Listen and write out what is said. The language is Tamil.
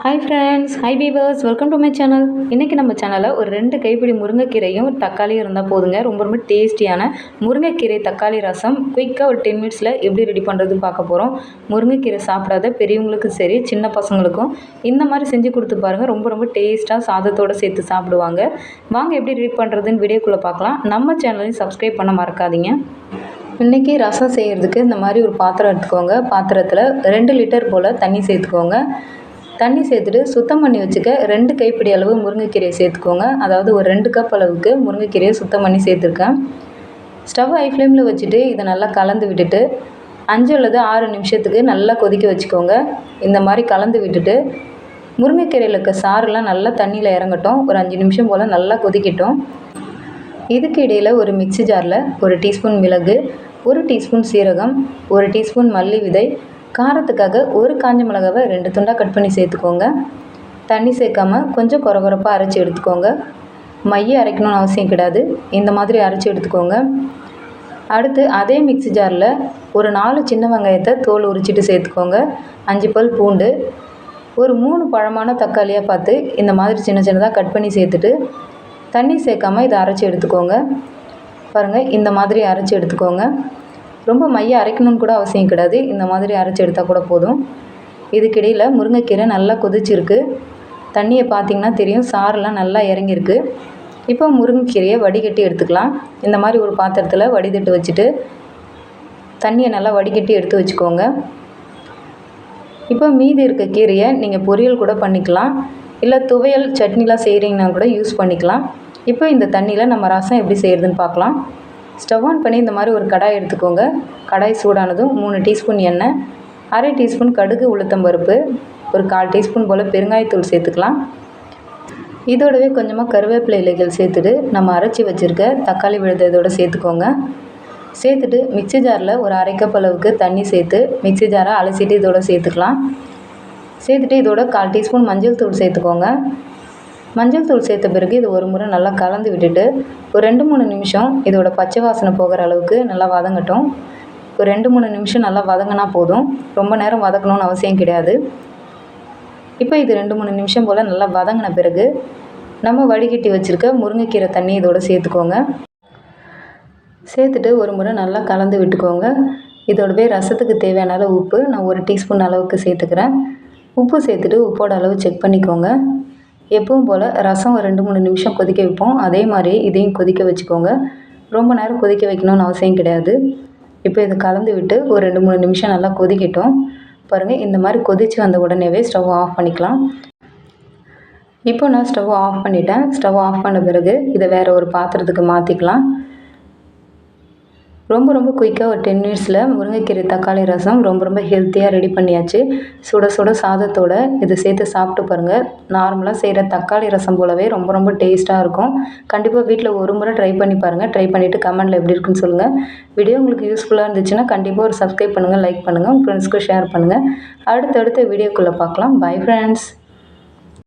Hi friends hi beavers welcome to my channel இன்றைக்கி நம்ம சேனலில் ஒரு ரெண்டு கைப்பிடி முருங்கைக்கீரையும் தக்காளியும் இருந்தால் போதுங்க. ரொம்ப ரொம்ப டேஸ்டியான முருங்கைக்கீரை தக்காளி ரசம். குயிக்காக ஒரு டென் மினிட்ஸில் எப்படி ரெடி பண்ணுறதுன்னு பார்க்க போகிறோம் முருங்கைக்கீரை சாப்பிடாத பெரியவங்களுக்கும் சரி சின்ன பசங்களுக்கும் இந்த மாதிரி செஞ்சு கொடுத்து பாருங்கள் ரொம்ப ரொம்ப டேஸ்ட்டாக சாதத்தோடு சேர்த்து சாப்பிடுவாங்க. வாங்க எப்படி ரெடி பண்ணுறதுன்னு வீடியோக்குள்ளே பார்க்கலாம். நம்ம சேனலையும் சப்ஸ்கிரைப் பண்ண மறக்காதீங்க. இன்றைக்கி ரசம் செய்கிறதுக்கு இந்த மாதிரி ஒரு பாத்திரம் எடுத்துக்கோங்க. பாத்திரத்தில் ரெண்டு லிட்டர் போல் தண்ணி சேர்த்துக்கோங்க. தண்ணி சேர்த்துட்டு சுத்தம் பண்ணி வச்சுக்க ரெண்டு கைப்பிடி அளவு முருங்கைக்கீரையை சேர்த்துக்கோங்க. அதாவது ஒரு ரெண்டு கப் அளவுக்கு முருங்கைக்கீரையை சுத்தம் பண்ணி சேர்த்துருக்கேன். ஸ்டவ் ஹை ஃப்ளேமில் வச்சுட்டு இதை நல்லா கலந்து விட்டுட்டு அஞ்சு அல்லது ஆறு நிமிஷத்துக்கு நல்லா கொதிக்க வச்சுக்கோங்க. இந்த மாதிரி கலந்து விட்டுட்டு முருங்கைக்கீரையில் இருக்க சாறுலாம் நல்லா தண்ணியில் இறங்கட்டும். ஒரு அஞ்சு நிமிஷம் போல் நல்லா கொதிக்கட்டும். இதுக்கு இடையில் ஒரு மிக்சி ஜாரில் ஒரு டீஸ்பூன் மிளகு ஒரு டீஸ்பூன் சீரகம் ஒரு டீஸ்பூன் மல்லி விதை காரத்துக்காக ஒரு காஞ்ச மிளகாவை ரெண்டு துண்டாக கட் பண்ணி சேர்த்துக்கோங்க. தண்ணி சேர்க்காம கொஞ்சம் குறகுறப்பாக அரைச்சி எடுத்துக்கோங்க. மைய அரைக்கணும்னு அவசியம் கிடையாது. இந்த மாதிரி அரைச்சி எடுத்துக்கோங்க. அடுத்து அதே மிக்ஸி ஜாரில் ஒரு நாலு சின்ன வெங்காயத்தை தோல் உரிச்சிட்டு சேர்த்துக்கோங்க. அஞ்சு பல் பூண்டு ஒரு மூணு பழமான தக்காளியாக பார்த்து இந்த மாதிரி சின்ன சின்னதாக கட் பண்ணி சேர்த்துட்டு தண்ணி சேர்க்காம இதை அரைச்சி எடுத்துக்கோங்க. பாருங்கள் இந்த மாதிரி அரைச்சி எடுத்துக்கோங்க. ரொம்ப மைய அரைக்கணும்னு கூட அவசியம் கிடையாது. இந்த மாதிரி அரைச்சி எடுத்தால் கூட போதும். இதுக்கிடையில் முருங்கைக்கீரை நல்லா கொதிச்சிருக்கு. தண்ணியை பார்த்திங்கன்னா தெரியும். சாரெலாம் நல்லா இறங்கியிருக்கு. இப்போ முருங்கைக்கீரையை வடிகட்டி எடுத்துக்கலாம். இந்த மாதிரி ஒரு பாத்திரத்தில் வடிதட்டு வச்சுட்டு தண்ணியை நல்லா வடிகட்டி எடுத்து வச்சுக்கோங்க. இப்போ மீதி இருக்க கீரையை நீங்கள் பொரியல் கூட பண்ணிக்கலாம். இல்லை துவையல் சட்னிலாம் செய்கிறீங்கன்னா கூட யூஸ் பண்ணிக்கலாம். இப்போ இந்த தண்ணியில் நம்ம ரசம் எப்படி செய்கிறதுன்னு பார்க்கலாம். ஸ்டவ் ஆன் பண்ணி இந்த மாதிரி ஒரு கடாய் எடுத்துக்கோங்க. கடாய் சூடானதும் மூணு டீஸ்பூன் எண்ணெய் அரை டீஸ்பூன் கடுகு உளுத்தம் பருப்பு ஒரு கால் டீஸ்பூன் போல் பெருங்காயத்தூள் சேர்த்துக்கலாம். இதோடவே கொஞ்சமாக கருவேப்பிலை இலைகள் சேர்த்துட்டு நம்ம அரைச்சி வச்சுருக்க தக்காளி விழுத இதோட சேர்த்துக்கோங்க. சேர்த்துட்டு மிக்சி ஜாரில் ஒரு அரை கப் அளவுக்கு தண்ணி சேர்த்து மிக்சி ஜாரை அலசிட்டு இதோட சேர்த்துக்கலாம். சேர்த்துட்டு இதோட கால் டீஸ்பூன் மஞ்சள் தூள் சேர்த்துக்கோங்க. மஞ்சள் தூள் சேர்த்த பிறகு இது ஒரு முறை நல்லா கலந்து விட்டுட்டு ஒரு ரெண்டு மூணு நிமிஷம் இதோட பச்சை வாசனை போகிற அளவுக்கு நல்லா வதங்கட்டும். ஒரு ரெண்டு மூணு நிமிஷம் நல்லா வதங்கினா போதும். ரொம்ப நேரம் வதக்கணும்னு அவசியம் கிடையாது. இப்போ இது ரெண்டு மூணு நிமிஷம் போல் நல்லா வதங்கின பிறகு நம்ம வடிகட்டி வச்சுருக்க முருங்கைக்கீரை தண்ணி இதோட சேர்த்துக்கோங்க. சேர்த்துட்டு ஒரு முறை நல்லா கலந்து விட்டுக்கோங்க. இதோடவே ரசத்துக்கு தேவையான அளவு உப்பு நான் ஒரு டீஸ்பூன் அளவுக்கு சேர்த்துக்கிறேன். உப்பு சேர்த்துட்டு உப்போட அளவு செக் பண்ணிக்கோங்க. எப்பவும் போல் ரசம் ஒரு ரெண்டு மூணு நிமிஷம் கொதிக்க வைப்போம். அதே மாதிரி இதையும் கொதிக்க வச்சுக்கோங்க. ரொம்ப நேரம் கொதிக்க வைக்கணும்னு அவசியம் கிடையாது. இப்போ இதை கலந்து விட்டு ஒரு ரெண்டு மூணு நிமிஷம் நல்லா கொதிக்கட்டும். பாருங்கள் இந்த மாதிரி கொதித்து வந்த உடனேவே ஸ்டவ் ஆஃப் பண்ணிக்கலாம். இப்போ நான் ஸ்டவ் ஆஃப் பண்ணிட்டேன். ஸ்டவ் ஆஃப் பண்ண பிறகு இதை வேறு ஒரு பாத்திரத்துக்கு மாற்றிக்கலாம் ரொம்ப ரொம்ப குயிக்காக ஒரு டென் மினிட்ஸில் முருங்கைக்கீரை தக்காளி ரசம் ரொம்ப ரொம்ப ஹெல்த்தியாக ரெடி பண்ணியாச்சு. சுட சுட சாதத்தோடு இதை சேர்த்து சாப்பிட்டு பாருங்கள் நார்மலாக செய்கிற தக்காளி ரசம் போலவே ரொம்ப ரொம்ப டேஸ்ட்டாக இருக்கும். கண்டிப்பாக வீட்டில் ஒரு முறை ட்ரை பண்ணி பாருங்கள் ட்ரை பண்ணிவிட்டு கமெண்ட்டில் எப்படி இருக்குன்னு சொல்லுங்கள் வீடியோ உங்களுக்கு யூஸ்ஃபுல்லாக இருந்துச்சுன்னா கண்டிப்பாக ஒரு சப்ஸ்கிரைப் பண்ணுங்கள் லைக் பண்ணுங்கள் உங்கள் ஃப்ரெண்ட்ஸ்க்கு ஷேர் பண்ணுங்கள் அடுத்தடுத்த வீடியோக்குள்ளே பார்க்கலாம். Bye friends